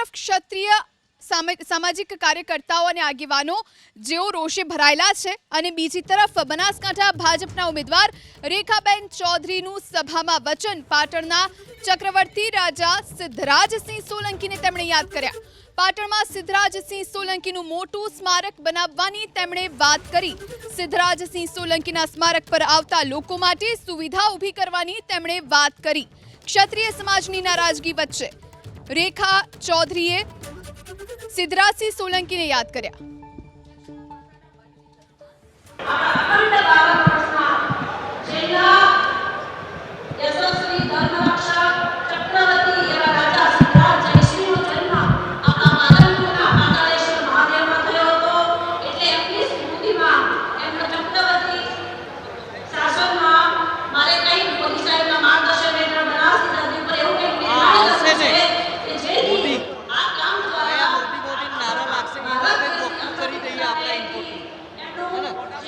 તરફ ક્ષત્રિય સામે- સામાજિક કાર્યકર્તાઓ અને આગેવાનો, જેઓ રોષે ભરાયેલા છે. અને બીજી તરફ બનાસકાંઠા ભાજપના ઉમેદવાર રેખાબેન ચૌધરીનું સભામાં વચન પાટણના ચક્રવર્તી રાજા સિદ્ધરાજસિંહ સોલંકીને તેમણે યાદ કર્યા. પાટણમાં સિદ્ધરાજસિંહ સોલંકીનું મોટું સ્મારક બનાવવાની તેમણે વાત કરી. સિદ્ધરાજસિંહ સોલંકીના સ્મારક પર આવતા લોકો માટે સુવિધા ઊભી કરવાની તેમણે વાત કરી. ક્ષત્રિય સમાજની નારાજગી વચ્ચે રેખા ચૌધરીએ સિદ્ધરાજસિંહ સોલંકીને યાદ કર્યા Barcelona.